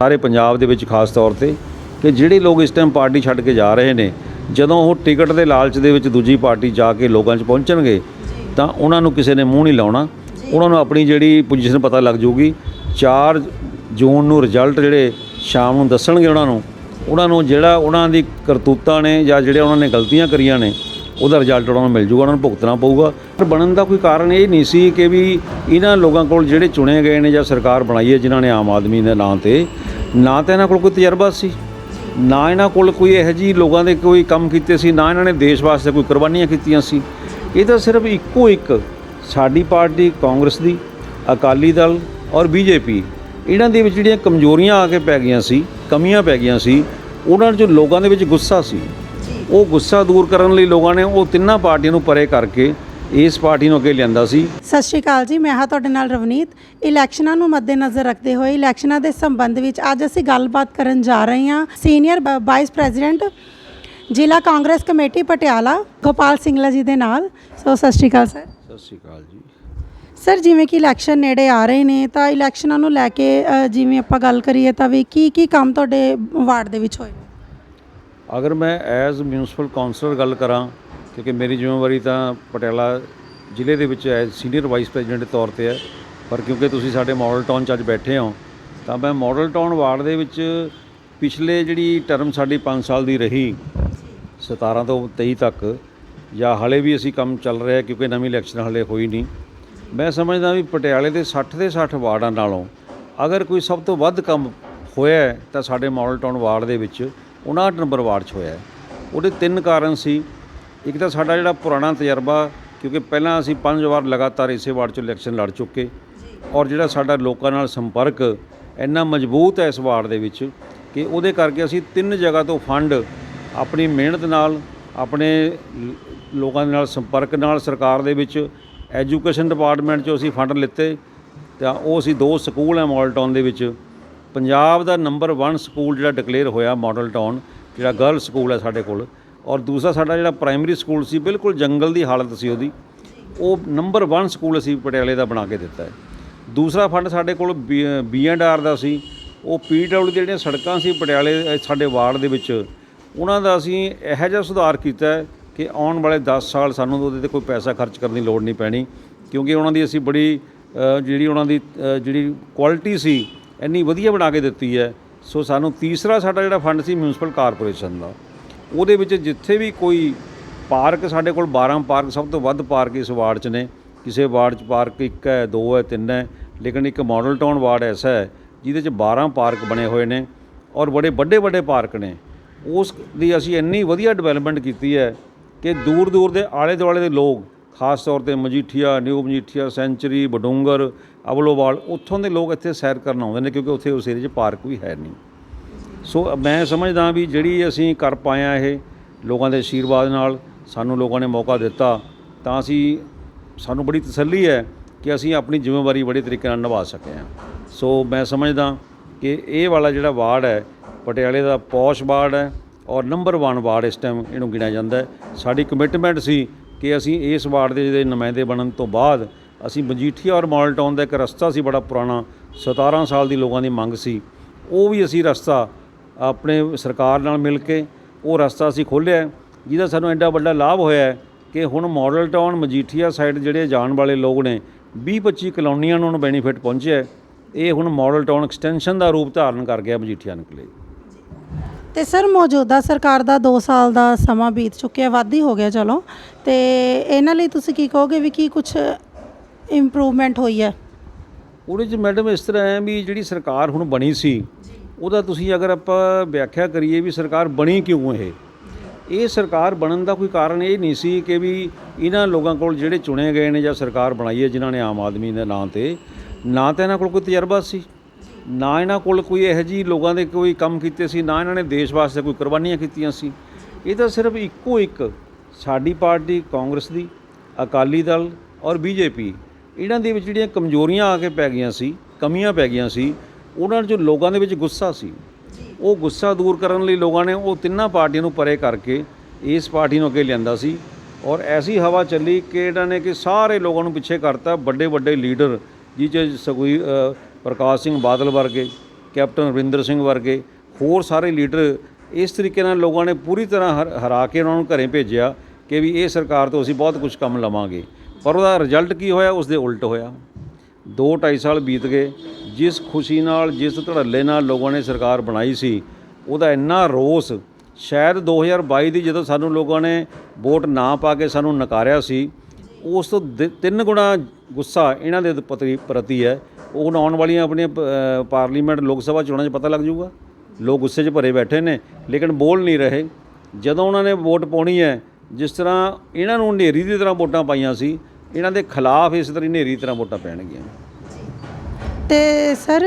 ਸਾਰੇ ਪੰਜਾਬ ਦੇ ਵਿੱਚ ਖਾਸ ਤੌਰ ਤੇ ਕਿ ਜਿਹੜੇ ਲੋਕ ਇਸ ਟਾਈਮ ਪਾਰਟੀ ਛੱਡ ਕੇ ਜਾ ਰਹੇ ਨੇ ਜਦੋਂ ਉਹ ਟਿਕਟ ਦੇ ਲਾਲਚ ਦੇ ਵਿੱਚ ਦੂਜੀ ਪਾਰਟੀ ਜਾ ਕੇ ਲੋਕਾਂ 'ਚ ਪਹੁੰਚਣਗੇ ਤਾਂ ਉਹਨਾਂ ਨੂੰ ਕਿਸੇ ਨੇ ਮੂੰਹ ਨਹੀਂ ਲਾਉਣਾ। ਉਹਨਾਂ ਨੂੰ ਆਪਣੀ ਜਿਹੜੀ ਪੋਜੀਸ਼ਨ ਪਤਾ ਲੱਗ ਜਾਊਗੀ। 4 ਜੂਨ ਨੂੰ ਰਿਜ਼ਲਟ ਜਿਹੜੇ ਸ਼ਾਮ ਨੂੰ ਦੱਸਣਗੇ ਉਹਨਾਂ ਨੂੰ ਉਹਨਾਂ ਨੂੰ ਜਿਹੜਾ ਉਹਨਾਂ ਦੀ ਕਰਤੂਤਾਂ ਨੇ ਜਾਂ ਜਿਹੜੇ ਉਹਨਾਂ ਨੇ ਗਲਤੀਆਂ ਕਰੀਆਂ ਨੇ ਉਹਦਾ ਰਿਜ਼ਲਟ ਉਹਨਾਂ ਨੂੰ ਮਿਲ ਜੂਗਾ ਉਹਨਾਂ ਨੂੰ ਭੁਗਤਣਾ ਪਊਗਾ। ਪਰ ਬਣਨ ਦਾ ਕੋਈ ਕਾਰਨ ਇਹ ਨਹੀਂ ਸੀ ਕਿ ਵੀ ਇਹਨਾਂ ਲੋਕਾਂ ਕੋਲ ਜਿਹੜੇ ਚੁਣੇ ਗਏ ਨੇ ਜਾਂ ਸਰਕਾਰ ਬਣਾਈ ਹੈ ਜਿਨ੍ਹਾਂ ਨੇ ਆਮ ਆਦਮੀ ਦੇ ਨਾਂ ਤੇ ਨਾ ਤਾਂ ਇਹਨਾਂ ਕੋਲ ਕੋਈ ਤਜਰਬਾ ਸੀ ਨਾ ਇਹਨਾਂ ਕੋਲ ਕੋਈ ਇਹੋ ਜਿਹੀ ਲੋਕਾਂ ਦੇ ਕੋਈ ਕੰਮ ਕੀਤੇ ਸੀ ਨਾ ਇਹਨਾਂ ਨੇ ਦੇਸ਼ ਵਾਸਤੇ ਕੋਈ ਕੁਰਬਾਨੀਆਂ ਕੀਤੀਆਂ ਸੀ। ਇਹ ਤਾਂ ਸਿਰਫ ਇੱਕੋ ਇੱਕ ਸਾਡੀ ਪਾਰਟੀ ਕਾਂਗਰਸ ਦੀ ਅਕਾਲੀ ਦਲ ਔਰ ਬੀਜੇਪੀ। ਇਹਨਾਂ ਦੇ ਵਿੱਚ ਜਿਹੜੀਆਂ ਕਮਜ਼ੋਰੀਆਂ ਆ ਕੇ ਪੈ ਗਈਆਂ ਸੀ ਕਮੀਆਂ ਪੈ ਗਈਆਂ ਸੀ ਉਹਨਾਂ 'ਚ ਲੋਕਾਂ ਦੇ ਵਿੱਚ ਗੁੱਸਾ ਸੀ। ਉਹ ਗੁੱਸਾ ਦੂਰ ਕਰਨ ਲਈ ਲੋਕਾਂ ਨੇ ਉਹ ਤਿੰਨਾਂ ਪਾਰਟੀਆਂ ਨੂੰ ਪਰੇ ਕਰਕੇ ਇਸ ਪਾਰਟੀ ਨੂੰ ਅੱਗੇ ਲਿਆਂਦਾ ਸੀ। ਸਤਿ ਸ਼੍ਰੀ ਅਕਾਲ ਜੀ ਮੈਂ ਹਾਂ ਤੁਹਾਡੇ ਨਾਲ ਰਵਨੀਤ। ਇਲੈਕਸ਼ਨਾਂ ਨੂੰ ਮੱਦੇਨਜ਼ਰ ਰੱਖਦੇ ਹੋਏ ਇਲੈਕਸ਼ਨਾਂ ਦੇ ਸੰਬੰਧ ਵਿੱਚ ਅੱਜ ਅਸੀਂ ਗੱਲਬਾਤ ਕਰਨ ਜਾ ਰਹੇ ਹਾਂ। ਸੀਨੀਅਰ ਵਾਈਸ ਪ੍ਰੈਜ਼ੀਡੈਂਟ ਜ਼ਿਲ੍ਹਾ ਕਾਂਗਰਸ ਕਮੇਟੀ ਪਟਿਆਲਾ ਗੋਪਾਲ ਸਿੰਘਲਾ ਜੀ ਦੇ ਨਾਲ। ਸੋ ਸਤਿ ਸ਼੍ਰੀ ਅਕਾਲ ਸਰ। ਸਤਿ ਸ਼੍ਰੀ ਅਕਾਲ ਜੀ। ਸਰ ਜਿਵੇਂ ਕਿ ਇਲੈਕਸ਼ਨ ਨੇੜੇ ਆ ਰਹੇ ਨੇ ਤਾਂ ਇਲੈਕਸ਼ਨਾਂ ਨੂੰ ਲੈ ਕੇ ਜਿਵੇਂ ਆਪਾਂ ਗੱਲ ਕਰੀਏ ਤਾਂ ਵੀ ਕੀ ਕੀ ਕੰਮ ਤੁਹਾਡੇ ਵਾਰਡ ਦੇ ਵਿੱਚ ਹੋਏ ਅਗਰ ਮੈਂ ਐਜ਼ ਮਿਊਨਿਸਪਲ ਕਾਉਂਸਲਰ ਗੱਲ ਕਰਾਂ ਕਿਉਂਕਿ ਮੇਰੀ ਜ਼ਿੰਮੇਵਾਰੀ ਤਾਂ ਪਟਿਆਲਾ ਜ਼ਿਲ੍ਹੇ ਦੇ ਵਿੱਚ ਐਜ਼ ਸੀਨੀਅਰ ਵਾਈਸ ਪ੍ਰੈਜ਼ੀਡੈਂਟ ਦੇ ਤੌਰ ਤੇ ਹੈ। ਪਰ ਕਿਉਂਕਿ ਤੁਸੀਂ ਸਾਡੇ ਮਾਡਲ ਟਾਊਨ 'ਚ ਅੱਜ ਬੈਠੇ ਹੋ, ਤਾਂ ਮੈਂ ਮਾਡਲ ਟਾਊਨ ਵਾਰਡ ਦੇ ਵਿੱਚ ਪਿਛਲੇ ਜਿਹੜੀ ਟਰਮ ਸਾਡੀ 5 ਸਾਲ ਦੀ ਰਹੀ 17 ਤੋਂ 23 ਤੱਕ, ਜਾਂ ਹਾਲੇ ਵੀ ਅਸੀਂ ਕੰਮ ਚੱਲ ਰਿਹਾ ਕਿਉਂਕਿ ਨਵੀਂ ਇਲੈਕਸ਼ਨ ਹਾਲੇ ਹੋਈ ਨਹੀਂ। ਮੈਂ ਸਮਝਦਾ ਵੀ ਪਟਿਆਲੇ ਦੇ 60 ਦੇ 60 ਵਾਰਡਾਂ ਨਾਲੋਂ ਅਗਰ ਕੋਈ ਸਭ ਤੋਂ ਵੱਧ ਕੰਮ ਹੋਇਆ ਤਾਂ ਸਾਡੇ ਮਾਡਲ ਟਾਊਨ ਵਾਰਡ ਦੇ ਵਿੱਚ 59 ਨੰਬਰ ਵਾਰਡ 'ਚ ਹੋਇਆ ਉਹਦੇ ਤਿੰਨ ਕਾਰਨ ਸੀ। ਇੱਕ ਤਾਂ ਸਾਡਾ ਜਿਹੜਾ ਪੁਰਾਣਾ ਤਜਰਬਾ ਕਿਉਂਕਿ ਪਹਿਲਾਂ ਅਸੀਂ ਪੰਜ ਵਾਰ ਲਗਾਤਾਰ ਇਸੇ ਵਾਰਡ 'ਚੋਂ ਇਲੈਕਸ਼ਨ ਲੜ ਚੁੱਕੇ। ਔਰ ਜਿਹੜਾ ਸਾਡਾ ਲੋਕਾਂ ਨਾਲ ਸੰਪਰਕ ਇੰਨਾ ਮਜ਼ਬੂਤ ਹੈ ਇਸ ਵਾਰਡ ਦੇ ਵਿੱਚ ਕਿ ਉਹਦੇ ਕਰਕੇ ਅਸੀਂ ਤਿੰਨ ਜਗ੍ਹਾ ਤੋਂ ਫੰਡ ਆਪਣੀ ਮਿਹਨਤ ਨਾਲ ਆਪਣੇ ਲੋਕਾਂ ਦੇ ਨਾਲ ਸੰਪਰਕ ਨਾਲ ਸਰਕਾਰ ਦੇ ਵਿੱਚ ਐਜੂਕੇਸ਼ਨ ਡਿਪਾਰਟਮੈਂਟ 'ਚੋਂ ਅਸੀਂ ਫੰਡ ਲਿੱਤੇ। ਤਾਂ ਉਹ ਅਸੀਂ ਦੋ ਸਕੂਲ ਹੈ ਮਾਡਲ ਟਾਊਨ ਦੇ ਵਿੱਚ। ਪੰਜਾਬ ਦਾ ਨੰਬਰ 1 ਸਕੂਲ ਜਿਹੜਾ ਡਿਕਲੇਅਰ ਹੋਇਆ ਮਾਡਲ ਟਾਊਨ ਜਿਹੜਾ ਗਰਲ ਸਕੂਲ ਹੈ ਸਾਡੇ ਕੋਲ। ਔਰ ਦੂਸਰਾ ਸਾਡਾ ਜਿਹੜਾ ਪ੍ਰਾਇਮਰੀ ਸਕੂਲ ਸੀ, ਬਿਲਕੁਲ ਜੰਗਲ ਦੀ ਹਾਲਤ ਸੀ ਉਹਦੀ। ਉਹ ਨੰਬਰ 1 ਸਕੂਲ ਅਸੀਂ ਪਟਿਆਲੇ ਦਾ ਬਣਾ ਕੇ ਦਿੱਤਾ ਹੈ। ਦੂਸਰਾ ਫੰਡ ਸਾਡੇ ਕੋਲ ਬੀ ਐਂਡ ਆਰ ਦਾ ਸੀ। ਉਹ ਪੀਡਬਲਿਊ ਜਿਹੜੀਆਂ ਸੜਕਾਂ ਸੀ ਪਟਿਆਲੇ ਸਾਡੇ ਵਾਰਡ ਦੇ ਵਿੱਚ, ਉਹਨਾਂ ਦਾ ਅਸੀਂ ਇਹੋ ਜਿਹਾ ਸੁਧਾਰ ਕੀਤਾ ਕਿ ਆਉਣ ਵਾਲੇ 10 ਸਾਲ ਸਾਨੂੰ ਉਹਦੇ ਤੇ ਕੋਈ ਪੈਸਾ ਖਰਚ ਕਰਨ ਦੀ ਲੋੜ ਨਹੀਂ ਪੈਣੀ, ਕਿਉਂਕਿ ਉਹਨਾਂ ਦੀ ਅਸੀਂ ਬੜੀ ਜਿਹੜੀ ਉਹਨਾਂ ਦੀ ਜਿਹੜੀ ਕੁਆਲਿਟੀ ਸੀ, ਇੰਨੀ ਵਧੀਆ ਬਣਾ ਕੇ ਦਿੱਤੀ ਹੈ। ਸੋ ਸਾਨੂੰ ਤੀਸਰਾ ਸਾਡਾ ਜਿਹੜਾ ਫੰਡ ਸੀ ਮਿਊਨਿਸਪਲ ਕਾਰਪੋਰੇਸ਼ਨ ਦਾ। ਉਹਦੇ ਵਿੱਚ ਜਿੱਥੇ ਵੀ ਕੋਈ ਪਾਰਕ ਸਾਡੇ ਕੋਲ 12 ਪਾਰਕ, ਸਭ ਤੋਂ ਵੱਧ ਪਾਰਕ ਇਸ ਵਾਰਡ 'ਚ ਨੇ। ਕਿਸੇ ਵਾਰਡ 'ਚ ਪਾਰਕ ਇੱਕ ਹੈ, ਦੋ ਹੈ, ਤਿੰਨ ਹੈ, ਲੇਕਿਨ ਇੱਕ ਮਾਡਲ ਟਾਊਨ ਵਾਰਡ ਐਸਾ ਹੈ, ਜਿਹਦੇ 'ਚ 12 ਪਾਰਕ ਬਣੇ ਹੋਏ ਨੇ ਔਰ ਬੜੇ ਵੱਡੇ ਵੱਡੇ ਪਾਰਕ ਨੇ। ਉਸ ਦੀ ਅਸੀਂ ਇੰਨੀ ਵਧੀਆ ਡਿਵੈਲਪਮੈਂਟ ਕੀਤੀ ਹੈ ਕਿ ਦੂਰ ਦੂਰ ਦੇ ਆਲੇ ਦੁਆਲੇ ਦੇ ਲੋਕ, ਖਾਸ ਤੌਰ ਤੇ ਮਜੀਠੀਆ ਨਿਊ ਮਜੀਠੀਆ ਸੈਂਚਰੀ ਬਡੂੰਗਰ ਅਵਲੋਵਾਲ, ਉੱਥੋਂ ਦੇ ਲੋਕ ਇੱਥੇ ਸੈਰ ਕਰਨ ਆਉਂਦੇ ਨੇ ਕਿਉਂਕਿ ਉੱਥੇ ਉਸ ਏਰੀਏ 'ਚ ਪਾਰਕ ਵੀ ਹੈ ਨਹੀਂ। ਸੋ ਮੈਂ ਸਮਝਦਾ ਵੀ ਜਿਹੜੀ ਅਸੀਂ ਕਰ ਪਾਇਆ ਇਹ ਲੋਕਾਂ ਦੇ ਆਸ਼ੀਰਵਾਦ ਨਾਲ, ਸਾਨੂੰ ਲੋਕਾਂ ਨੇ ਮੌਕਾ ਦਿੱਤਾ, ਤਾਂ ਅਸੀਂ, ਸਾਨੂੰ ਬੜੀ ਤਸੱਲੀ ਹੈ ਕਿ ਅਸੀਂ ਆਪਣੀ ਜ਼ਿੰਮੇਵਾਰੀ ਬੜੇ ਤਰੀਕੇ ਨਾਲ ਨਿਭਾ ਸਕੇ ਹਾਂ। ਸੋ ਮੈਂ ਸਮਝਦਾ ਕਿ ਇਹ ਵਾਲਾ ਜਿਹੜਾ ਵਾਰਡ ਹੈ, ਪਟਿਆਲੇ ਦਾ ਪੌਸ਼ ਵਾਰਡ ਹੈ ਔਰ ਨੰਬਰ 1 ਵਾਰਡ ਇਸ ਟਾਈਮ ਇਹਨੂੰ ਗਿਣਿਆ ਜਾਂਦਾ ਸਾਡੀ ਕਮਿਟਮੈਂਟ ਸੀ ਕਿ ਅਸੀਂ ਇਸ ਵਾਰਡ ਦੇ ਜਿਹੜੇ ਨੁਮਾਇੰਦੇ ਬਣਨ ਤੋਂ ਬਾਅਦ ਅਸੀਂ ਮਜੀਠੀਆ ਔਰ ਮਾਡਲ ਟਾਊਨ ਦਾ ਇੱਕ ਰਸਤਾ ਸੀ ਬੜਾ ਪੁਰਾਣਾ 17 ਸਾਲ ਦੀ ਲੋਕਾਂ ਦੀ ਮੰਗ ਸੀ। ਉਹ ਵੀ ਅਸੀਂ ਰਸਤਾ ਆਪਣੇ ਸਰਕਾਰ ਨਾਲ ਮਿਲ ਕੇ ਉਹ ਰਸਤਾ ਅਸੀਂ ਖੋਲ੍ਹਿਆ ਜਿਹਦਾ ਸਾਨੂੰ ਐਡਾ ਵੱਡਾ ਲਾਭ ਹੋਇਆ ਕਿ ਹੁਣ ਮਾਡਲ ਟਾਊਨ ਮਜੀਠੀਆ ਸਾਈਡ ਜਿਹੜੇ ਜਾਣ ਵਾਲੇ ਲੋਕ ਨੇ 20-25 ਕਲੋਨੀਆਂ ਨੂੰ ਉਹਨੂੰ ਬੈਨੀਫਿਟ ਪਹੁੰਚਿਆ। ਇਹ ਹੁਣ ਮਾਡਲ ਟਾਊਨ ਐਕਸਟੈਂਸ਼ਨ ਦਾ ਰੂਪ ਧਾਰਨ ਕਰ ਗਿਆ ਮਜੀਠੀਆ ਨਿਕਲੇ ਤੇ ਸਰ ਮੌਜੂਦਾ ਸਰਕਾਰ ਦਾ 2 ਸਾਲ ਦਾ ਸਮਾਂ ਬੀਤ ਚੁੱਕਿਆ ਵਾਧੀ ਹੋ ਗਿਆ ਚਲੋ। ਤੇ ਇਹਨਾਂ ਲਈ ਤੁਸੀਂ ਕੀ ਕਹੋਗੇ ਵੀ ਕੀ ਕੁਝ ਇੰਪਰੂਵਮੈਂਟ ਹੋਈ ਹੈ? ਉਹਦੇ 'ਚ ਮੈਡਮ ਇਸ ਤਰ੍ਹਾਂ ਹੈ ਵੀ ਜਿਹੜੀ ਸਰਕਾਰ ਹੁਣ ਬਣੀ ਸੀ ਉਹਦਾ ਤੁਸੀਂ ਅਗਰ ਆਪਾਂ ਵਿਆਖਿਆ ਕਰੀਏ ਵੀ ਸਰਕਾਰ ਬਣੀ ਕਿਉਂ ਇਹ? ਇਹ ਸਰਕਾਰ ਬਣਨ ਦਾ ਕੋਈ ਕਾਰਨ ਇਹ ਨਹੀਂ ਸੀ ਕਿ ਵੀ ਇਹਨਾਂ ਲੋਕਾਂ ਕੋਲ ਜਿਹੜੇ ਚੁਣੇ ਗਏ ਨੇ ਜਾਂ ਸਰਕਾਰ ਬਣਾਈ ਹੈ ਜਿਨ੍ਹਾਂ ਨੇ ਆਮ ਆਦਮੀ ਦੇ ਨਾਂ ਤੇ, ਨਾ ਤਾਂ ਇਹਨਾਂ ਕੋਲ ਕੋਈ ਤਜਰਬਾ ਸੀ, ਨਾ ਇਹਨਾਂ ਕੋਲ ਕੋਈ ਇਹੋ ਜਿਹੀ ਲੋਕਾਂ ਦੇ ਕੋਈ ਕੰਮ ਕੀਤੇ ਸੀ, ਨਾ ਇਹਨਾਂ ਨੇ ਦੇਸ਼ ਵਾਸਤੇ ਕੋਈ ਕੁਰਬਾਨੀਆਂ ਕੀਤੀਆਂ ਸੀ। ਇਹ ਤਾਂ ਸਿਰਫ ਇੱਕੋ ਇੱਕ ਸਾਡੀ ਪਾਰਟੀ, ਕਾਂਗਰਸ ਦੀ, ਅਕਾਲੀ ਦਲ ਔਰ ਬੀਜੇਪੀ, ਇਹਨਾਂ ਦੇ ਵਿੱਚ ਜਿਹੜੀਆਂ ਕਮਜ਼ੋਰੀਆਂ ਆ ਕੇ ਪੈ ਗਈਆਂ ਸੀ, ਕਮੀਆਂ ਪੈ ਗਈਆਂ ਸੀ ਉਹਨਾਂ 'ਚ ਲੋਕਾਂ ਦੇ ਵਿੱਚ ਗੁੱਸਾ ਸੀ ਉਹ ਗੁੱਸਾ ਦੂਰ ਕਰਨ ਲਈ ਲੋਕਾਂ ਨੇ ਉਹ ਤਿੰਨਾਂ ਪਾਰਟੀਆਂ ਨੂੰ ਪਰੇ ਕਰਕੇ ਇਸ ਪਾਰਟੀ ਨੂੰ ਅੱਗੇ ਲਿਆਂਦਾ ਸੀ। ਔਰ ਐਸੀ ਹਵਾ ਚੱਲੀ ਕਿ ਇਹਨਾਂ ਨੇ ਕਿ ਸਾਰੇ ਲੋਕਾਂ ਨੂੰ ਪਿੱਛੇ ਕਰਤਾ ਵੱਡੇ ਵੱਡੇ ਲੀਡਰ ਜਿਹ 'ਚ ਸਗੋਈ ਪ੍ਰਕਾਸ਼ ਸਿੰਘ ਬਾਦਲ ਵਰਗੇ ਕੈਪਟਨ ਰਵਿੰਦਰ ਸਿੰਘ ਵਰਗੇ ਹੋਰ ਸਾਰੇ ਲੀਡਰ ਇਸ ਤਰੀਕੇ ਨਾਲ ਲੋਕਾਂ ਨੇ ਪੂਰੀ ਤਰ੍ਹਾਂ ਹਰ- ਹਰਾ ਕੇ ਉਹਨਾਂ ਨੂੰ ਘਰੇ ਭੇਜਿਆ ਕਿ ਵੀ ਇਹ ਸਰਕਾਰ ਤੋਂ ਅਸੀਂ ਬਹੁਤ ਕੁਝ ਕੰਮ ਲਵਾਂਗੇ। ਪਰ ਉਹਦਾ ਰਿਜ਼ਲਟ ਕੀ ਹੋਇਆ? ਉਸ ਦੇ ਉਲਟ ਹੋਇਆ। ਦੋ ਢਾਈ ਸਾਲ ਬੀਤ ਗਏ, ਜਿਸ ਖੁਸ਼ੀ ਨਾਲ, ਜਿਸ ਧੜੱਲੇ ਨਾਲ ਲੋਕਾਂ ਨੇ ਸਰਕਾਰ ਬਣਾਈ ਸੀ, ਉਹਦਾ ਇੰਨਾ ਰੋਸ, ਸ਼ਾਇਦ 2022 ਦੀ ਜਦੋਂ ਸਾਨੂੰ ਲੋਕਾਂ ਨੇ ਵੋਟ ਨਾ ਪਾ ਕੇ ਸਾਨੂੰ ਨਕਾਰਿਆ ਸੀ, ਉਸ ਤੋਂ ਦ- ਤਿੰਨ ਗੁਣਾ ਗੁੱਸਾ ਇਹਨਾਂ ਦੇ ਪ੍ਰਤੀ ਪ੍ਰਤੀ ਹੈ। ਉਹ ਆਉਣ ਵਾਲੀਆਂ ਆਪਣੀਆਂ ਪਾਰਲੀਮੈਂਟ, ਲੋਕ ਸਭਾ ਚੋਣਾਂ 'ਚ ਪਤਾ ਲੱਗ ਜਾਊਗਾ। ਲੋਕ ਗੁੱਸੇ 'ਚ ਭਰੇ ਬੈਠੇ ਨੇ, ਲੇਕਿਨ ਬੋਲ ਨਹੀਂ ਰਹੇ। ਜਦੋਂ ਉਹਨਾਂ ਨੇ ਵੋਟ ਪਾਉਣੀ ਹੈ, ਜਿਸ ਤਰ੍ਹਾਂ ਇਹਨਾਂ ਨੂੰ ਹਨੇਰੀ ਦੀ ਤਰ੍ਹਾਂ ਵੋਟਾਂ ਪਾਈਆਂ ਸੀ ਇਹਨਾਂ ਦੇ ਖਿਲਾਫ ਇਸ ਤਰ੍ਹਾਂ ਹਨੇਰੀ ਤਰ੍ਹਾਂ ਵੋਟਾਂ ਪੈਣਗੀਆਂ। ਤੇ ਸਰ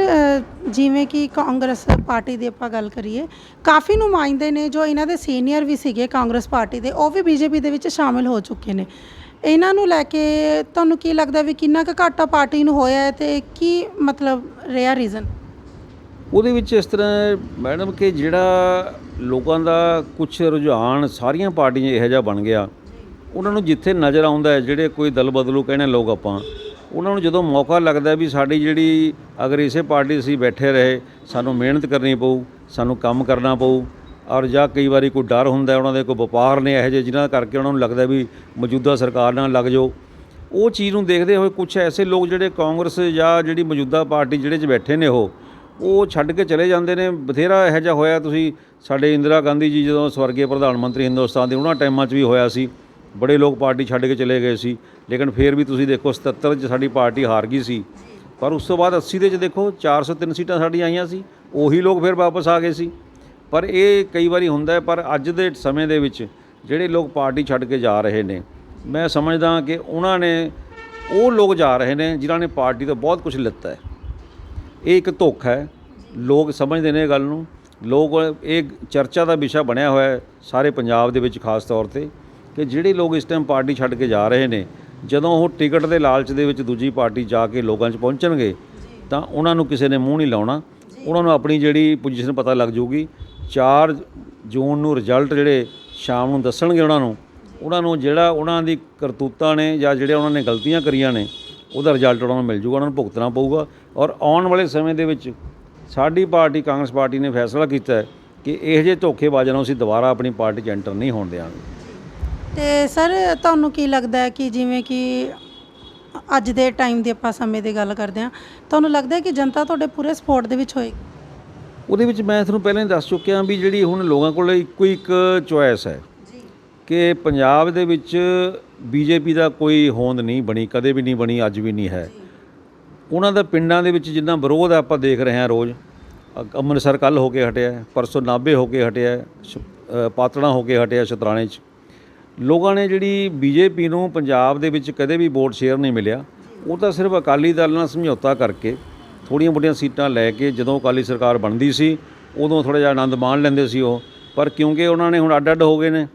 ਜਿਵੇਂ ਕਿ ਕਾਂਗਰਸ ਪਾਰਟੀ ਦੀ ਆਪਾਂ ਗੱਲ ਕਰੀਏ ਕਾਫੀ ਨੁਮਾਇੰਦੇ ਨੇ ਜੋ ਇਹਨਾਂ ਦੇ ਸੀਨੀਅਰ ਵੀ ਸੀਗੇ ਕਾਂਗਰਸ ਪਾਰਟੀ ਦੇ ਉਹ ਵੀ ਬੀਜੇਪੀ ਦੇ ਵਿੱਚ ਸ਼ਾਮਿਲ ਹੋ ਚੁੱਕੇ ਨੇ। ਇਹਨਾਂ ਨੂੰ ਲੈ ਕੇ ਤੁਹਾਨੂੰ ਕੀ ਲੱਗਦਾ ਵੀ ਕਿੰਨਾ ਕੁ ਘਾਟਾ ਪਾਰਟੀ ਨੂੰ ਹੋਇਆ ਹੈ ਤੇ ਕੀ ਮਤਲਬ ਰਿਹਾ ਰੀਜ਼ਨ ਉਹਦੇ ਵਿੱਚ ਇਸ ਤਰ੍ਹਾਂ ਮੈਡਮ ਕਿ ਜਿਹੜਾ ਲੋਕਾਂ ਦਾ ਕੁਝ ਰੁਝਾਨ ਸਾਰੀਆਂ ਪਾਰਟੀਆਂ ਇਹੋ ਜਿਹਾ ਬਣ ਗਿਆ। ਉਹਨਾਂ ਨੂੰ ਜਿੱਥੇ ਨਜ਼ਰ ਆਉਂਦਾ ਜਿਹੜੇ ਕੋਈ ਦਲ ਬਦਲੂ ਕਹਿੰਦੇ ਲੋਕ ਆਪਾਂ, ਉਹਨਾਂ ਨੂੰ ਜਦੋਂ ਮੌਕਾ ਲੱਗਦਾ ਵੀ ਸਾਡੀ ਜਿਹੜੀ ਅਗਰ ਇਸੇ ਪਾਰਟੀ 'ਚ ਅਸੀਂ ਬੈਠੇ ਰਹੇ, ਸਾਨੂੰ ਮਿਹਨਤ ਕਰਨੀ ਪਊ, ਸਾਨੂੰ ਕੰਮ ਕਰਨਾ ਪਊ, ਔਰ ਜਾਂ ਕਈ ਵਾਰੀ ਕੋਈ ਡਰ ਹੁੰਦਾ ਉਹਨਾਂ ਦੇ ਕੋਈ ਵਪਾਰ ਨੇ ਇਹੋ ਜਿਹੇ ਜਿਨ੍ਹਾਂ ਕਰਕੇ ਉਹਨਾਂ ਨੂੰ ਲੱਗਦਾ ਵੀ ਮੌਜੂਦਾ ਸਰਕਾਰ ਨਾਲ ਲੱਗ ਜਾਓ। ਉਹ ਚੀਜ਼ ਨੂੰ ਦੇਖਦੇ ਹੋਏ ਕੁਝ ਐਸੇ ਲੋਕ ਜਿਹੜੇ ਕਾਂਗਰਸ ਜਾਂ ਜਿਹੜੀ ਮੌਜੂਦਾ ਪਾਰਟੀ ਜਿਹੜੇ 'ਚ ਬੈਠੇ ਨੇ ਉਹ ਉਹ ਛੱਡ ਕੇ ਚਲੇ ਜਾਂਦੇ ਨੇ। ਬਥੇਰਾ ਇਹੋ ਜਿਹਾ ਹੋਇਆ ਤੁਸੀਂ, ਸਾਡੇ ਇੰਦਰਾ ਗਾਂਧੀ ਜੀ ਜਦੋਂ ਸਵਰਗੀ ਪ੍ਰਧਾਨ ਮੰਤਰੀ ਹਿੰਦੁਸਤਾਨ ਦੇ ਉਹਨਾਂ ਟਾਈਮਾਂ 'ਚ ਵੀ ਹੋਇਆ ਸੀ। ਬੜੇ ਲੋਕ ਪਾਰਟੀ ਛੱਡ ਕੇ ਚਲੇ ਗਏ ਸੀ। ਲੇਕਿਨ ਫਿਰ ਵੀ ਤੁਸੀਂ ਦੇਖੋ 77 'ਚ ਸਾਡੀ ਪਾਰਟੀ ਹਾਰ ਗਈ ਸੀ। ਪਰ ਉਸ ਤੋਂ ਬਾਅਦ 80 ਦੇ 'ਚ ਦੇਖੋ 403 ਸੀਟਾਂ ਸਾਡੀਆਂ ਆਈਆਂ ਸੀ। ਉਹੀ ਲੋਕ ਫਿਰ ਵਾਪਸ ਆ ਗਏ ਸੀ। ਪਰ ਇਹ ਕਈ ਵਾਰੀ ਹੁੰਦਾ ਹੈ, ਪਰ ਅੱਜ ਦੇ ਸਮੇਂ ਦੇ ਵਿੱਚ ਜਿਹੜੇ ਲੋਕ ਪਾਰਟੀ ਛੱਡ ਕੇ ਜਾ ਰਹੇ ਨੇ, ਮੈਂ ਸਮਝਦਾ ਕਿ ਉਹਨਾਂ ਨੇ, ਉਹ ਲੋਕ ਜਾ ਰਹੇ ਨੇ ਜਿਨ੍ਹਾਂ ਨੇ ਪਾਰਟੀ ਤੋਂ ਬਹੁਤ ਕੁਝ ਲਿੱਤਾ ਹੈ। ਇਹ ਇੱਕ ਧੋਖਾ ਹੈ। ਲੋਕ ਸਮਝਦੇ ਨੇ ਇਹ ਗੱਲ ਨੂੰ। ਲੋਕ, ਇਹ ਚਰਚਾ ਦਾ ਵਿਸ਼ਾ ਬਣਿਆ ਹੋਇਆ ਹੈ ਸਾਰੇ ਪੰਜਾਬ ਦੇ ਵਿੱਚ ਖਾਸ ਤੌਰ ਤੇ। ਕਿ ਜਿਹੜੇ ਲੋਕ ਇਸ ਟਾਈਮ ਪਾਰਟੀ ਛੱਡ ਕੇ ਜਾ ਰਹੇ ਨੇ, ਜਦੋਂ ਉਹ ਟਿਕਟ ਦੇ ਲਾਲਚ ਦੇ ਵਿੱਚ ਦੂਜੀ ਪਾਰਟੀ ਜਾ ਕੇ ਲੋਕਾਂ 'ਚ ਪਹੁੰਚਣਗੇ, ਤਾਂ ਉਹਨਾਂ ਨੂੰ ਕਿਸੇ ਨੇ ਮੂੰਹ ਨਹੀਂ ਲਾਉਣਾ। ਉਹਨਾਂ ਨੂੰ ਆਪਣੀ ਜਿਹੜੀ ਪੋਜੀਸ਼ਨ ਪਤਾ ਲੱਗ ਜਾਊਗੀ। 4 ਜੂਨ ਨੂੰ ਰਿਜ਼ਲਟ ਜਿਹੜੇ ਸ਼ਾਮ ਨੂੰ ਦੱਸਣਗੇ ਉਹਨਾਂ ਨੂੰ। ਉਹਨਾਂ ਨੂੰ ਜਿਹੜਾ ਉਹਨਾਂ ਦੀ ਕਰਤੂਤਾਂ ਨੇ ਜਾਂ ਜਿਹੜੇ ਉਹਨਾਂ ਨੇ ਗਲਤੀਆਂ ਕਰੀਆਂ ਨੇ, ਉਹਦਾ ਰਿਜ਼ਲਟ ਉਹਨਾਂ ਨੂੰ ਮਿਲ ਜੂਗਾ ਉਹਨਾਂ ਨੂੰ ਭੁਗਤਣਾ ਪਊਗਾ। ਔਰ ਆਉਣ ਵਾਲੇ ਸਮੇਂ ਦੇ ਵਿੱਚ ਸਾਡੀ ਪਾਰਟੀ, ਕਾਂਗਰਸ ਪਾਰਟੀ ਨੇ ਫੈਸਲਾ ਕੀਤਾ ਹੈ ਕਿ ਇਹੋ ਜਿਹੇ ਧੋਖੇਬਾਜ਼ਾਂ ਨੂੰ ਅਸੀਂ ਦੁਬਾਰਾ ਆਪਣੀ ਪਾਰਟੀ 'ਚ ਐਂਟਰ ਨਹੀਂ ਹੋਣ ਦੇਵਾਂਗੇ ਤੇ ਸਰ ਤੁਹਾਨੂੰ ਕੀ ਲੱਗਦਾ ਹੈ ਕਿ ਜਿਵੇਂ ਕਿ ਅੱਜ ਦੇ ਟਾਈਮ ਦੀ ਆਪਾਂ ਸਮੇਂ ਦੀ ਗੱਲ ਕਰਦੇ ਹਾਂ ਤੁਹਾਨੂੰ ਲੱਗਦਾ ਹੈ ਕਿ ਜਨਤਾ ਤੁਹਾਡੇ ਪੂਰੇ ਸਪੋਰਟ ਦੇ ਵਿੱਚ ਹੋਏਗੀ? ਉਹਦੇ ਵਿੱਚ ਮੈਂ ਤੁਹਾਨੂੰ ਪਹਿਲਾਂ ਹੀ ਦੱਸ ਚੁੱਕਿਆ ਵੀ ਜਿਹੜੀ ਹੁਣ ਲੋਕਾਂ ਕੋਲ ਇੱਕੋ ਇੱਕ ਚੁਆਇਸ ਹੈ ਜੀ। ਕਿ ਪੰਜਾਬ ਦੇ ਵਿੱਚ ਬੀਜੇਪੀ ਦਾ ਕੋਈ ਹੋਂਦ ਨਹੀਂ ਬਣੀ ਕਦੇ ਵੀ ਨਹੀਂ ਬਣੀ ਅੱਜ ਵੀ ਨਹੀਂ ਹੈ। ਉਹਨਾਂ ਦਾ ਪਿੰਡਾਂ ਦੇ ਵਿੱਚ ਜਿੰਨਾ ਵਿਰੋਧ ਆਪਾਂ ਦੇਖ ਰਹੇ ਹਾਂ ਰੋਜ਼। ਅ- ਅੰਮ੍ਰਿਤਸਰ ਕੱਲ ਹੋ ਕੇ ਹਟਿਆ ਹੈ, ਪਰਸੋਂ ਨਾਭੇ ਹੋ ਕੇ ਹਟਿਆ ਹੈ, ਸ਼- ਅ, ਪਾਤੜਾਂ ਹੋ ਕੇ ਹਟਿਆ ਸ਼ਤਰਾਣੇ 'ਚ। ਲੋਕਾਂ ਨੇ ਜਿਹੜੀ ਬੀਜੇਪੀ ਨੂੰ ਪੰਜਾਬ ਦੇ ਵਿੱਚ ਕਦੇ ਵੀ ਵੋਟ ਸ਼ੇਅਰ ਨਹੀਂ ਮਿਲਿਆ, ਉਹ ਤਾਂ ਸਿਰਫ ਅਕਾਲੀ ਦਲ ਨਾਲ ਸਮਝੌਤਾ ਕਰਕੇ ਥੋੜੀਆਂ ਬੁੱਢੀਆਂ ਸੀਟਾਂ ਲੈ ਕੇ ਜਦੋਂ ਅਕਾਲੀ ਸਰਕਾਰ ਬਣਦੀ ਸੀ, ਉਦੋਂ ਥੋੜਾ ਜਿਹਾ ਆਨੰਦ ਮਾਣ ਲੈਂਦੇ ਸੀ ਉਹ। ਪਰ ਕਿਉਂਕਿ ਉਹਨਾਂ ਨੇ ਹੁਣ ਅੱਡ-ਅੱਡ ਹੋ ਗਏ ਨੇ,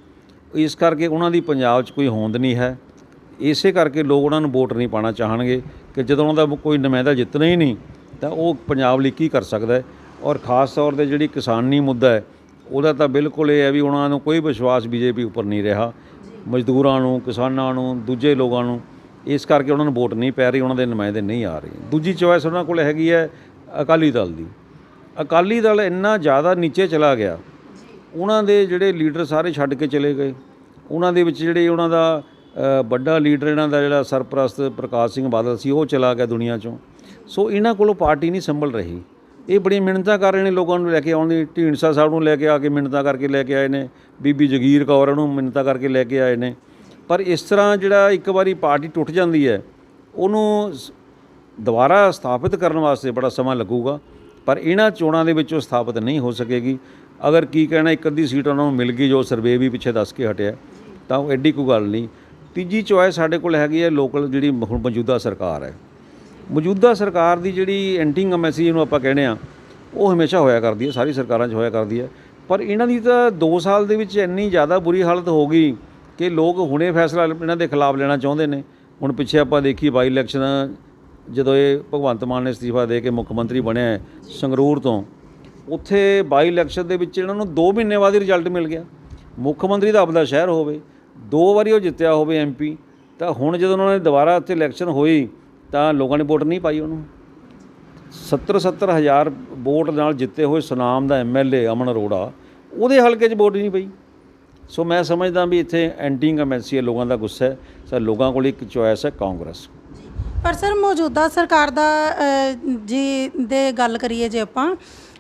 ਇਸ ਕਰਕੇ ਉਹਨਾਂ ਦੀ ਪੰਜਾਬ 'ਚ ਕੋਈ ਹੋਂਦ ਨਹੀਂ ਹੈ। ਇਸੇ ਕਰਕੇ ਲੋਕ ਉਹਨਾਂ ਨੂੰ ਵੋਟ ਨਹੀਂ ਪਾਣਾ ਚਾਹਣਗੇ ਕਿ ਜਦੋਂ ਉਹਨਾਂ ਦਾ ਕੋਈ ਨੁਮਾਇੰਦਾ ਜਿੱਤਣਾ ਹੀ ਨਹੀਂ, ਤਾਂ ਉਹ ਪੰਜਾਬ ਲਈ ਕੀ ਕਰ ਸਕਦਾ ਔਰ ਖਾਸ ਤੌਰ ਤੇ ਜਿਹੜੀ ਕਿਸਾਨੀ ਮੁੱਦਾ ਹੈ, ਉਹਦਾ ਤਾਂ ਬਿਲਕੁਲ ਇਹ ਹੈ ਵੀ ਉਹਨਾਂ ਨੂੰ ਕੋਈ ਵਿਸ਼ਵਾਸ ਬੀਜੇਪੀ ਉੱਪਰ ਨਹੀਂ ਰਿਹਾ। ਮਜ਼ਦੂਰਾਂ ਨੂੰ, ਕਿਸਾਨਾਂ ਨੂੰ, ਦੂਜੇ ਲੋਕਾਂ ਨੂੰ, ਇਸ ਕਰਕੇ ਉਹਨਾਂ ਨੂੰ ਵੋਟ ਨਹੀਂ ਪੈ ਰਹੀ, ਉਹਨਾਂ ਦੇ ਨੁਮਾਇੰਦੇ ਨਹੀਂ ਆ ਰਹੇ। ਦੂਜੀ ਚੋਇਸ ਉਹਨਾਂ ਕੋਲ ਹੈਗੀ ਹੈ ਅਕਾਲੀ ਦਲ ਦੀ। ਅਕਾਲੀ ਦਲ ਇੰਨਾ ਜ਼ਿਆਦਾ ਨੀਚੇ ਚਲਾ ਗਿਆ। ਉਹਨਾਂ ਦੇ ਜਿਹੜੇ ਲੀਡਰ ਸਾਰੇ ਛੱਡ ਕੇ ਚਲੇ ਗਏ। ਉਹਨਾਂ ਦੇ ਵਿੱਚ ਜਿਹੜੇ ਉਹਨਾਂ ਦਾ ਵੱਡਾ ਲੀਡਰ ਇਹਨਾਂ ਦਾ ਜਿਹੜਾ ਸਰਪ੍ਰਸਤ ਪ੍ਰਕਾਸ਼ ਸਿੰਘ ਬਾਦਲ ਸੀ, ਉਹ ਚਲਾ ਗਿਆ ਦੁਨੀਆ ਚੋਂ। ਸੋ ਇਹਨਾਂ ਕੋਲੋਂ ਪਾਰਟੀ ਨਹੀਂ ਸੰਭਲ ਰਹੀ। ਇਹ ਬੜੀ ਮਿਹਨਤਾਂ ਕਰ ਰਹੇ ਨੇ ਲੋਕਾਂ ਨੂੰ ਲੈ ਕੇ ਆਉਣ ਦੀ, ਢੀਂਡਸਾ ਸਾਹਿਬ ਨੂੰ ਲੈ ਕੇ ਆ ਕੇ ਮਿਹਨਤਾਂ ਕਰਕੇ ਲੈ ਕੇ ਆਏ ਨੇ, ਬੀਬੀ ਜਗੀਰ ਕੌਰ ਨੂੰ ਮਿਹਨਤਾਂ ਕਰਕੇ ਲੈ ਕੇ ਆਏ ਨੇ। ਪਰ ਇਸ ਤਰ੍ਹਾਂ ਜਿਹੜਾ ਇੱਕ ਵਾਰੀ ਪਾਰਟੀ ਟੁੱਟ ਜਾਂਦੀ ਹੈ, ਉਹਨੂੰ ਸ- ਦੁਬਾਰਾ ਸਥਾਪਿਤ ਕਰਨ ਵਾਸਤੇ ਬੜਾ ਸਮਾਂ ਲੱਗੂਗਾ, ਪਰ ਇਹਨਾਂ ਚੋਣਾਂ ਦੇ ਵਿੱਚ ਉਹ ਸਥਾਪਿਤ ਨਹੀਂ ਹੋ ਸਕੇਗੀ। ਅਗਰ ਕੀ ਕਹਿਣਾ, ਇੱਕ ਅੱਧੀ ਸੀਟ ਉਹਨਾਂ ਨੂੰ ਮਿਲ ਗਈ, ਜੋ ਸਰਵੇ ਵੀ ਪਿੱਛੇ ਦੱਸ ਕੇ ਹਟਿਆ, ਤਾਂ ਉਹ ਐਡੀ ਕੋਈ ਗੱਲ ਨਹੀਂ। ਤੀਜੀ ਚੋਇਸ ਸਾਡੇ ਕੋਲ ਹੈਗੀ ਹੈ, ਲੋਕਲ ਜਿਹੜੀ ਹੁਣ ਮੌਜੂਦਾ ਸਰਕਾਰ ਹੈ। ਮੌਜੂਦਾ ਸਰਕਾਰ ਦੀ ਜਿਹੜੀ ਐਂਟਿੰਗ ਮੈਸੇਜ ਜਿਹਨੂੰ ਆਪਾਂ ਕਹਿੰਦੇ ਆ ਉਹ ਹਮੇਸ਼ਾ ਹੋਇਆ ਕਰਦੀ ਹੈ, ਸਾਰੀ ਸਰਕਾਰਾਂ 'ਚ ਹੋਇਆ ਕਰਦੀ ਹੈ। ਪਰ ਇਹਨਾਂ ਦੀ ਤਾਂ 2 ਸਾਲ ਦੇ ਵਿੱਚ ਇੰਨੀ ਜ਼ਿਆਦਾ ਬੁਰੀ ਹਾਲਤ ਹੋ ਗਈ ਕਿ ਲੋਕ ਹੁਣੇ ਫੈਸਲਾ ਇਹਨਾਂ ਦੇ ਖਿਲਾਫ ਲੈਣਾ ਚਾਹੁੰਦੇ ਨੇ। ਹੁਣ ਪਿੱਛੇ ਆਪਾਂ ਦੇਖੀ ਬਾਈ ਇਲੈਕਸ਼ਨ ਜਦੋਂ ਇਹ ਭਗਵੰਤ ਮਾਨ ਨੇ ਅਸਤੀਫਾ ਦੇ ਕੇ ਮੁੱਖ ਮੰਤਰੀ ਬਣਿਆ ਸੰਗਰੂਰ ਤੋਂ। ਉੱਥੇ ਬਾਈ ਇਲੈਕਸ਼ਨ ਦੇ ਵਿੱਚ ਇਹਨਾਂ ਨੂੰ 2 ਮਹੀਨੇ ਬਾਅਦ ਹੀ ਰਿਜ਼ਲਟ ਮਿਲ ਗਿਆ। ਮੁੱਖ ਮੰਤਰੀ ਦਾ ਆਪਦਾ ਸ਼ਹਿਰ ਹੋਵੇ, ਦੋ ਵਾਰੀ ਉਹ ਜਿੱਤਿਆ ਹੋਵੇ ਐਮਪੀ ਤਾਂ ਹੁਣ ਜਦੋਂ ਉਹਨਾਂ ਨੇ ਦੁਬਾਰਾ ਉੱਥੇ ਇਲੈਕਸ਼ਨ ਹੋਈ ਤਾਂ ਲੋਕਾਂ ਨੇ ਵੋਟ ਨਹੀਂ ਪਾਈ ਉਹਨੂੰ। 70 70 ਹਜ਼ਾਰ ਵੋਟ ਨਾਲ ਜਿੱਤੇ ਹੋਏ ਸੁਨਾਮ ਦਾ ਐਮਐਲਏ ਅਮਨ ਅਰੋੜਾ, ਉਹਦੇ ਹਲਕੇ 'ਚ ਵੋਟ ਨਹੀਂ ਪਈ। ਸੋ ਮੈਂ ਸਮਝਦਾ ਵੀ ਇੱਥੇ ਐਂਟੀ ਇੰਕਮਬੈਂਸੀ ਹੈ, ਲੋਕਾਂ ਦਾ ਗੁੱਸਾ ਹੈ। ਸਰ, ਲੋਕਾਂ ਕੋਲ ਇੱਕ ਚੋਇਸ ਹੈ ਕਾਂਗਰਸ। ਪਰ ਸਰ, ਮੌਜੂਦਾ ਸਰਕਾਰ ਦਾ ਜੀ ਦੇ ਗੱਲ ਕਰੀਏ ਜੇ ਆਪਾਂ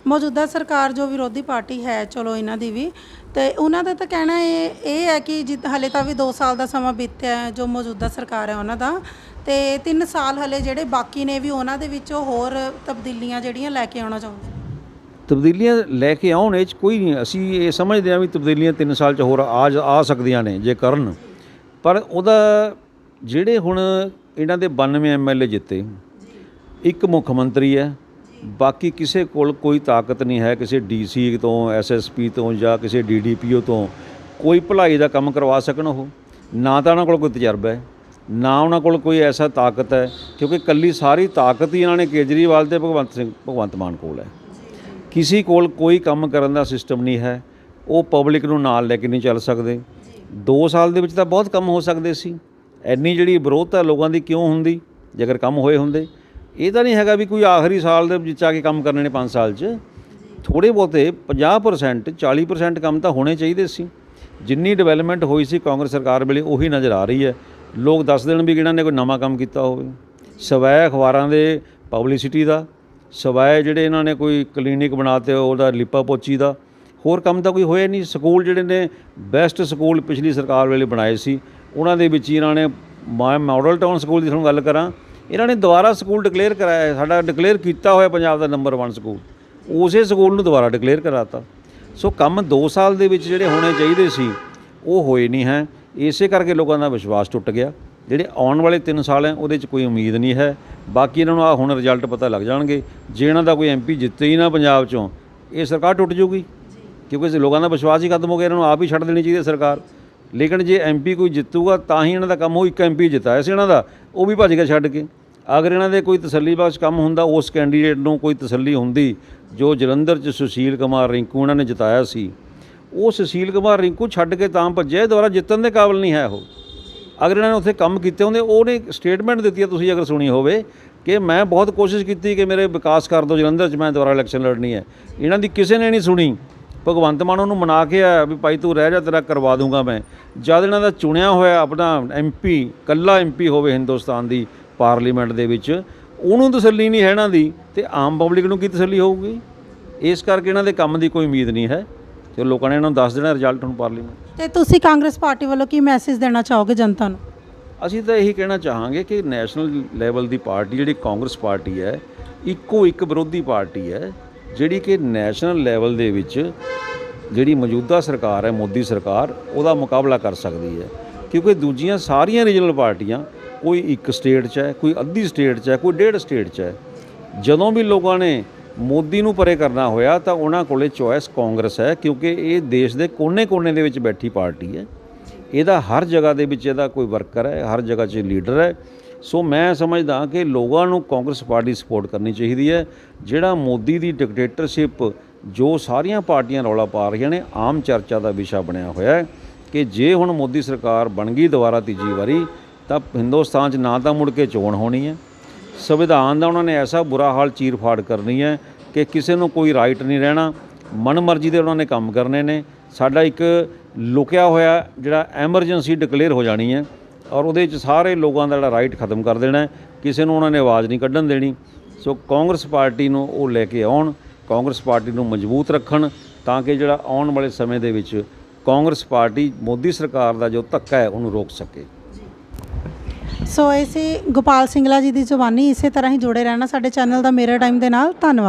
ਮੌਜੂਦਾ ਸਰਕਾਰ ਜੋ ਵਿਰੋਧੀ ਪਾਰਟੀ ਹੈ ਚਲੋ ਇਹਨਾਂ ਦੀ ਵੀ ਤੇ ਉਹਨਾਂ ਦਾ ਤਾਂ ਕਹਿਣਾ ਇਹ ਇਹ ਹੈ ਕਿ ਜਿ ਹਲੇ ਤਾਂ ਵੀ 2 ਸਾਲ ਦਾ ਸਮਾਂ ਬੀਤਿਆ ਹੈ ਜੋ ਮੌਜੂਦਾ ਸਰਕਾਰ ਹੈ ਉਹਨਾਂ ਦਾ ਤੇ 3 ਸਾਲ ਹਲੇ ਜਿਹੜੇ ਬਾਕੀ ਨੇ ਵੀ ਉਹਨਾਂ ਦੇ ਵਿੱਚੋਂ ਹੋਰ ਤਬਦੀਲੀਆਂ ਜਿਹੜੀਆਂ ਲੈ ਕੇ ਆਉਣਾ ਚਾਹੁੰਦੇ ਤਬਦੀਲੀਆਂ ਲੈ ਕੇ ਆਉਣ ਇਹ 'ਚ ਕੋਈ ਨਹੀਂ ਅਸੀਂ ਇਹ ਸਮਝਦੇ ਹਾਂ ਵੀ ਤਬਦੀਲੀਆਂ 3 ਸਾਲ 'ਚ ਹੋਰ ਆ ਆ ਸਕਦੀਆਂ ਨੇ ਜੇ ਕਰਨ। ਪਰ ਉਹਦਾ ਜਿਹੜੇ ਹੁਣ ਇਹਨਾਂ ਦੇ 92 ਐਮਐਲਏ ਜਿੱਤੇ ਇੱਕ ਮੁੱਖ ਮੰਤਰੀ ਹੈ ਬਾਕੀ ਕਿਸੇ ਕੋਲ ਕੋਈ ਤਾਕਤ ਨਹੀਂ ਹੈ ਕਿਸੇ ਡੀਸੀ ਤੋਂ ਐਸਐਸਪੀ ਤੋਂ ਜਾਂ ਕਿਸੇ ਡੀਡੀਪੀਓ ਤੋਂ, ਕੋਈ ਭਲਾਈ ਦਾ ਕੰਮ ਕਰਵਾ ਸਕਣ ਉਹ। ਨਾ ਤਾਂ ਉਹਨਾਂ ਕੋਲ ਕੋਈ ਤਜਰਬਾ ਹੈ, ਨਾ ਉਹਨਾਂ ਕੋਲ ਕੋਈ ਐਸਾ ਤਾਕਤ ਹੈ, ਕਿਉਂਕਿ ਕੱਲੀ ਸਾਰੀ ਤਾਕਤ ਹੀ ਇਹਨਾਂ ਨੇ ਕੇਜਰੀਵਾਲ ਤੇ ਭਗਵੰਤ ਸਿੰਘ, ਭਗਵੰਤ ਮਾਨ ਕੋਲ ਹੈ। ਕਿਸੇ ਕੋਲ ਕੋਈ ਕੰਮ ਕਰਨ ਦਾ ਸਿਸਟਮ ਨਹੀਂ ਹੈ, ਉਹ ਪਬਲਿਕ ਨੂੰ ਨਾਲ ਲੈ ਕੇ ਨਹੀਂ ਚੱਲ ਸਕਦੇ। 2 ਸਾਲ ਦੇ ਵਿੱਚ ਤਾਂ ਬਹੁਤ ਕੰਮ ਹੋ ਸਕਦੇ ਸੀ। ਐਨੀ ਜਿਹੜੀ ਵਿਰੋਧਤਾ ਲੋਕਾਂ ਦੀ ਕਿਉਂ ਹੁੰਦੀ? ਜੇਕਰ ਕੰਮ ਹੋਏ ਹੁੰਦੇ ਇਹ ਤਾਂ ਨਹੀਂ ਹੈਗਾ ਵੀ ਕੋਈ ਆਖਰੀ ਸਾਲ ਦੇ ਵਿੱਚ ਆ ਕੇ ਕੰਮ ਕਰਨੇ ਨੇ 5 ਸਾਲ 'ਚ। ਥੋੜੇ ਬਹੁਤੇ 50% 40% ਕੰਮ ਤਾਂ ਹੋਣੇ ਚਾਹੀਦੇ ਸੀ। ਜਿੰਨੀ ਡਿਵੈਲਪਮੈਂਟ ਹੋਈ ਸੀ ਕਾਂਗਰਸ ਸਰਕਾਰ ਵੇਲੇ ਉਹੀ ਨਜ਼ਰ ਆ ਰਹੀ ਹੈ। ਲੋਕ ਦੱਸ ਦੇਣ ਵੀ ਕਿਹਨਾਂ ਨੇ ਕੋਈ ਨਵਾਂ ਕੰਮ ਕੀਤਾ ਹੋਵੇ। ਸਵੈ ਅਖਬਾਰਾਂ ਦੇ ਪਬਲਿਸਿਟੀ ਦਾ ਸਵਾਏ ਜਿਹੜੇ ਇਹਨਾਂ ਨੇ ਕੋਈ ਕਲੀਨਿਕ ਬਣਾਤੇ, ਉਹਦਾ ਲਿਪਾ ਪੋਚੀ ਦਾ, ਹੋਰ ਕੰਮ ਤਾਂ ਕੋਈ ਹੋਇਆ ਨਹੀਂ। ਸਕੂਲ ਜਿਹੜੇ ਨੇ ਬੈਸਟ ਸਕੂਲ ਪਿਛਲੀ ਸਰਕਾਰ ਵੇਲੇ ਬਣਾਏ ਸੀ। ਉਹਨਾਂ ਦੇ ਵਿੱਚ ਹੀ ਇਹਨਾਂ ਨੇ ਮੈਂ ਮਾਡਲ ਟਾਊਨ ਸਕੂਲ ਦੀ ਤੁਹਾਨੂੰ ਗੱਲ ਕਰਾਂ। ਇਹਨਾਂ ਨੇ ਦੁਬਾਰਾ ਸਕੂਲ ਡਿਕਲੇਅਰ ਕਰਾਇਆ, ਸਾਡਾ ਡਿਕਲੇਅਰ ਕੀਤਾ ਹੋਇਆ ਪੰਜਾਬ ਦਾ ਨੰਬਰ 1 ਸਕੂਲ। ਉਸੇ ਸਕੂਲ ਨੂੰ ਦੁਬਾਰਾ ਡਿਕਲੇਅਰ ਕਰਾਤਾ। ਸੋ ਕੰਮ 2 ਸਾਲ ਦੇ ਵਿੱਚ ਜਿਹੜੇ ਹੋਣੇ ਚਾਹੀਦੇ ਸੀ, ਉਹ ਹੋਏ ਨਹੀਂ ਹੈ। ਇਸੇ ਕਰਕੇ ਲੋਕਾਂ ਦਾ ਵਿਸ਼ਵਾਸ ਟੁੱਟ ਗਿਆ। ਜਿਹੜੇ ਆਉਣ ਵਾਲੇ 3 ਸਾਲ ਹੈ, ਉਹਦੇ 'ਚ ਕੋਈ ਉਮੀਦ ਨਹੀਂ ਹੈ। ਬਾਕੀ ਇਹਨਾਂ ਨੂੰ ਆ ਹੁਣ ਰਿਜ਼ਲਟ ਪਤਾ ਲੱਗ ਜਾਣਗੇ। ਜੇ ਇਹਨਾਂ ਦਾ ਕੋਈ ਐਮਪੀ ਜਿੱਤੇ ਹੀ ਨਾ ਪੰਜਾਬ 'ਚੋਂ, ਇਹ ਸਰਕਾਰ ਟੁੱਟ ਜੂਗੀ ਕਿਉਂਕਿ ਇਸ ਲੋਕਾਂ ਦਾ ਵਿਸ਼ਵਾਸ ਹੀ ਖਤਮ ਹੋ ਗਿਆ, ਇਹਨਾਂ ਨੂੰ ਆਪ ਹੀ ਛੱਡ ਦੇਣੀ ਚਾਹੀਦੀ ਸਰਕਾਰ। ਲੇਕਿਨ ਜੇ ਐਮਪੀ ਕੋਈ ਜਿੱਤੂਗਾ, ਤਾਂ ਹੀ ਇਹਨਾਂ ਦਾ ਕੰਮ, ਉਹ ਇੱਕ ਐਮਪੀ ਜਿਤਾਇਆ ਸੀ ਇਹਨਾਂ ਦਾ। ਉਹ ਵੀ ਭੱਜ ਗਿਆ ਛੱਡ ਕੇ। ਅਗਰ ਇਹਨਾਂ ਦੇ ਕੋਈ ਤਸੱਲੀ ਕੰਮ ਹੁੰਦਾ, ਉਸ ਕੈਂਡੀਡੇਟ ਨੂੰ ਕੋਈ ਤਸੱਲੀ ਹੁੰਦੀ, ਜੋ ਜਲੰਧਰ 'ਚ ਸੁਸ਼ੀਲ ਕੁਮਾਰ ਰਿੰਕੂ ਉਹਨਾਂ ਨੇ ਜਿਤਾਇਆ ਸੀ। ਉਹ ਸੁਸ਼ੀਲ ਕੁਮਾਰ ਰਿੰਕੂ ਛੱਡ ਕੇ ਤਾਂ ਭੱਜਿਆ ਦੁਬਾਰਾ ਜਿੱਤਣ ਦੇ ਕਾਬਿਲ ਨਹੀਂ ਹੈ ਉਹ। ਅਗਰ ਇਹਨਾਂ ਨੇ ਉੱਥੇ ਕੰਮ ਕੀਤੇ ਹੁੰਦੇ, ਉਹਨੇ ਸਟੇਟਮੈਂਟ ਦਿੱਤੀ ਹੈ, ਤੁਸੀਂ ਅਗਰ ਸੁਣੀ ਹੋਵੇ, ਕਿ ਮੈਂ ਬਹੁਤ ਕੋਸ਼ਿਸ਼ ਕੀਤੀ ਕਿ ਮੇਰੇ ਵਿਕਾਸ ਕਰ ਦਿਓ ਜਲੰਧਰ 'ਚ, ਮੈਂ ਦੁਬਾਰਾ ਇਲੈਕਸ਼ਨ ਲੜਨੀ ਹੈ। ਇਹਨਾਂ ਦੀ ਕਿਸੇ ਨੇ ਨਹੀਂ ਸੁਣੀ। ਭਗਵੰਤ ਮਾਨ ਉਹਨੂੰ ਮਨਾ ਕੇ ਆਇਆ ਵੀ ਭਾਈ ਤੂੰ ਰਹਿ ਜਾ ਤੇਰਾ ਕਰਵਾ ਦੂੰਗਾ ਮੈਂ। ਜਦ ਇਹਨਾਂ ਦਾ ਚੁਣਿਆ ਹੋਇਆ ਆਪਣਾ ਐਮਪੀ ਕੱਲਾ ਐਮਪੀ ਹੋਵੇ ਹਿੰਦੁਸਤਾਨ ਦੀ ਪਾਰਲੀਮੈਂਟ ਦੇ ਵਿੱਚ ਉਹਨੂੰ ਤਸੱਲੀ ਨਹੀਂ ਹੈ ਇਹਨਾਂ ਦੀ ਤੇ ਆਮ ਪਬਲਿਕ ਨੂੰ ਕੀ ਤਸੱਲੀ ਹੋਊਗੀ? ਇਸ ਕਰਕੇ ਇਹਨਾਂ ਦੇ ਕੰਮ ਦੀ ਕੋਈ ਉਮੀਦ ਨਹੀਂ ਹੈ ਤੇ ਲੋਕਾਂ ਨੇ ਇਹਨਾਂ ਨੂੰ ਦੱਸ ਦੇਣਾ ਰਿਜ਼ਲਟ ਹੁਣ ਪਾਰਲੀਮੈਂਟ ਤੇ ਤੁਸੀਂ ਕਾਂਗਰਸ ਪਾਰਟੀ ਵੱਲੋਂ ਕੀ ਮੈਸੇਜ ਦੇਣਾ ਚਾਹੋਗੇ ਜਨਤਾ ਨੂੰ? ਅਸੀਂ ਤਾਂ ਇਹੀ ਕਹਿਣਾ ਚਾਹਾਂਗੇ ਕਿ ਨੈਸ਼ਨਲ ਲੈਵਲ ਦੀ ਪਾਰਟੀ ਜਿਹੜੀ ਕਾਂਗਰਸ ਪਾਰਟੀ ਹੈ ਇੱਕੋ ਇੱਕ ਵਿਰੋਧੀ ਪਾਰਟੀ ਹੈ ਜਿਹੜੀ ਕਿ ਨੈਸ਼ਨਲ ਲੈਵਲ ਦੇ ਵਿੱਚ ਜਿਹੜੀ ਮੌਜੂਦਾ ਸਰਕਾਰ ਹੈ, ਮੋਦੀ ਸਰਕਾਰ, ਉਹਦਾ ਮੁਕਾਬਲਾ ਕਰ ਸਕਦੀ ਹੈ। ਕਿਉਂਕਿ ਦੂਜੀਆਂ ਸਾਰੀਆਂ ਰੀਜਨਲ ਪਾਰਟੀਆਂ, ਕੋਈ ਇੱਕ ਸਟੇਟ 'ਚ ਹੈ, ਕੋਈ ਅੱਧੀ ਸਟੇਟ 'ਚ ਹੈ, ਕੋਈ ਡੇਢ ਸਟੇਟ 'ਚ ਹੈ। ਜਦੋਂ ਵੀ ਲੋਕਾਂ ਨੇ ਮੋਦੀ ਨੂੰ ਪਰੇ ਕਰਨਾ ਹੋਇਆ, ਤਾਂ ਉਹਨਾਂ ਕੋਲੇ ਚੋਇਸ ਕਾਂਗਰਸ ਹੈ, ਕਿਉਂਕਿ ਇਹ ਦੇਸ਼ ਦੇ ਕੋਨੇ-ਕੋਨੇ ਦੇ ਵਿੱਚ ਬੈਠੀ ਪਾਰਟੀ ਹੈ। ਇਹਦਾ ਹਰ ਜਗ੍ਹਾ ਦੇ ਵਿੱਚ ਇਹਦਾ ਕੋਈ ਵਰਕਰ ਹੈ, ਹਰ ਜਗ੍ਹਾ 'ਚ ਲੀਡਰ ਹੈ। ਸੋ ਮੈਂ ਸਮਝਦਾ ਕਿ ਲੋਕਾਂ ਨੂੰ ਕਾਂਗਰਸ ਪਾਰਟੀ ਸਪੋਰਟ ਕਰਨੀ ਚਾਹੀਦੀ ਹੈ। ਜਿਹੜਾ ਮੋਦੀ ਦੀ ਡਿਕਟੇਟਰਸ਼ਿਪ ਜੋ ਸਾਰੀਆਂ ਪਾਰਟੀਆਂ ਰੌਲਾ ਪਾ ਰਹੀਆਂ ਨੇ, ਆਮ ਚਰਚਾ ਦਾ ਵਿਸ਼ਾ ਬਣਿਆ ਹੋਇਆ ਹੈ ਕਿ ਜੇ ਹੁਣ ਮੋਦੀ ਸਰਕਾਰ ਬਣ ਗਈ ਦੁਬਾਰਾ ਤੀਜੀ ਵਾਰੀ, ਤਾਂ ਹਿੰਦੁਸਤਾਨ 'ਚ ਨਾ ਤਾਂ ਮੁੜ ਕੇ ਚੋਣ ਹੋਣੀ ਹੈ। ਸੰਵਿਧਾਨ ਦਾ ਉਹਨਾਂ ਨੇ ਐਸਾ ਬੁਰਾ ਹਾਲ ਚੀਰ-ਫਾੜ ਕਰਨੀ ਹੈ ਕਿ ਕਿਸੇ ਨੂੰ ਕੋਈ ਰਾਈਟ ਨਹੀਂ ਰਹਿਣਾ। ਮਨਮਰਜ਼ੀ ਦੇ ਉਹਨਾਂ ਨੇ ਕੰਮ ਕਰਨੇ ਨੇ। ਸਾਡਾ ਇੱਕ ਲੁਕਿਆ ਹੋਇਆ ਜਿਹੜਾ ਐਮਰਜੈਂਸੀ ਡਿਕਲੇਅਰ ਹੋ ਜਾਣੀ ਹੈ। ਔਰ ਉਹਦੇ ਵਿੱਚ ਸਾਰੇ ਲੋਕਾਂ ਦਾ ਜਿਹੜਾ ਰਾਈਟ ਖਤਮ ਕਰ ਦੇਣਾ ਕਿਸੇ ਨੂੰ ਉਹਨਾਂ ਨੇ ਆਵਾਜ਼ ਨਹੀਂ ਕੱਢਣ ਦੇਣੀ। ਸੋ ਕਾਂਗਰਸ ਪਾਰਟੀ ਨੂੰ ਉਹ ਲੈ ਕੇ ਆਉਣ, ਕਾਂਗਰਸ ਪਾਰਟੀ ਨੂੰ ਮਜ਼ਬੂਤ ਰੱਖਣ, ਤਾਂ ਕਿ ਜਿਹੜਾ ਆਉਣ ਵਾਲੇ ਸਮੇਂ ਦੇ ਵਿੱਚ ਕਾਂਗਰਸ ਪਾਰਟੀ ਮੋਦੀ ਸਰਕਾਰ ਦਾ ਜੋ ਧੱਕਾ ਹੈ, ਉਹਨੂੰ ਰੋਕ ਸਕੇ। ਸੋ ਇਹ ਸੀ ਗੋਪਾਲ ਸਿੰਘਲਾ ਜੀ ਦੀ ਜ਼ੁਬਾਨੀ ਇਸੇ ਤਰ੍ਹਾਂ ਹੀ ਜੁੜੇ ਰਹਿਣਾ ਸਾਡੇ ਚੈਨਲ ਦਾ ਮੇਰਾ ਟਾਈਮ ਦੇ ਨਾਲ। ਧੰਨਵਾਦ।